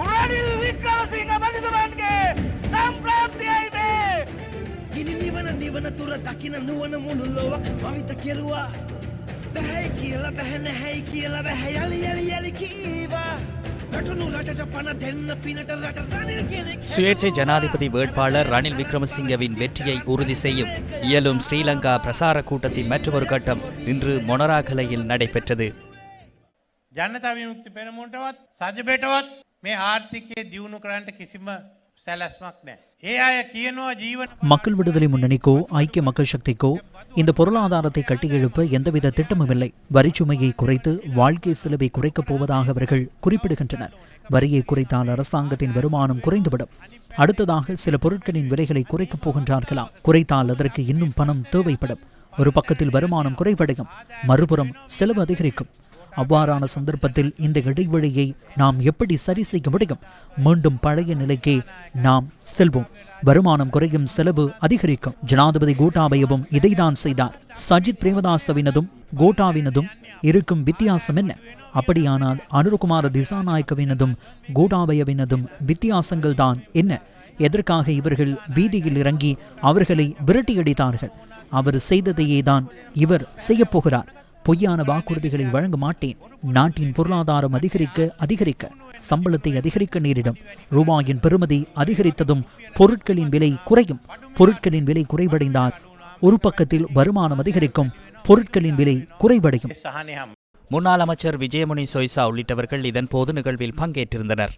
රනිල් වික්‍රමසිංහ මැතිතුමන්ගේ සම්ප්‍රාප්තියයි මේ ගිනි නිවන නිවන තුර දකින නුවන මුළු ලොවක් මවිත කෙරුවා බැහැයි කියලා බැහැ නැහැයි කියලා බැහැ යලි යලි යලි කීවා වැටුණු රටට පණ දෙන්න පිනට රට රනිල් කෙනෙක් சுயேட்சை ஜனாதிபதி வேட்பாளர் ரணில் விக்ரமசிங்கவின் வெற்றியை உறுதி செய்யும் இயலும் ஸ்ரீலங்கா பிரசார கூட்டத்தின் மற்றொரு கட்டம் இன்று மொனராகலையில் நடைபெற்றது ජනතා විමුක්ති පෙරමුණටවත් සජබෙටවත් මේ ආර්ථිකය දියුණු කරන්නට කිසිම සැලැස්මක් නෑ. ඒ අය කියනවා ජීවන மக்கள் விடுதலை முன்னணிக்கோ ஐக்கிய மக்கள் சக்திக்கோ இந்த பொருளாதாரத்தை கட்டியெழுப்ப எந்தவித திட்டமும் இல்லை வரிச்சுமையை குறைத்து வாழ்க்கை செலவை குறைக்கப் போவதாக அவர்கள் குறிப்பிடுகின்றனர் வரியை குறைத்தால் அரசாங்கத்தின் வருமானம் குறைந்துவிடும் அடுத்ததாக சில பொருட்களின் விலைகளை குறைக்கப் போகின்றார்களாம் குறைத்தால் அதற்கு இன்னும் பணம் தேவைப்படும் ஒரு பக்கத்தில் வருமானம் குறைவடையும் மறுபுறம் செலவு அதிகரிக்கும் அவ்வாறான சந்தர்ப்பத்தில் இந்த இடைவெளியை நாம் எப்படி சரி செய்ய முடியும்? மீண்டும் பழைய நிலைக்கே நாம் செல்வோம். வருமானம் குறையும் செலவு அதிகரிக்கும். ஜனாதிபதி கோட்டாபயவும் இதைதான் செய்தார். சஜித் பிரேமதாசவினதும் கோட்டாவினதும் இருக்கும் வித்தியாசம் என்ன? அப்படியானால் அனுருகுமார திசாநாயக்கவினதும் கோட்டாபயவினதும் வித்தியாசங்கள் தான் என்ன? எதற்காக இவர்கள் வீதியில் இறங்கி அவர்களை விரட்டியடித்தார்கள்? அவர் செய்ததையே தான் இவர் செய்யப்போகிறார் பொய்யான வாக்குறுதிகளை வழங்க மாட்டேன். நாட்டின் பொருளாதாரம் அதிகரிக்க அதிகரிக்க சம்பளத்தை அதிகரிக்க நேரிடும். ரூபாயின் பெறுமதி அதிகரித்ததும் பொருட்களின் விலை குறையும். பொருட்களின் விலை குறைவடைந்தால் ஒரு பக்கத்தில் வருமானம் அதிகரிக்கும். பொருட்களின் விலை குறைவடையும். முன்னாள் அமைச்சர் விஜயமுனி சொய்சா உள்ளிட்டவர்கள் இதன் போது நிகழ்வில் பங்கேற்றிருந்தனர்.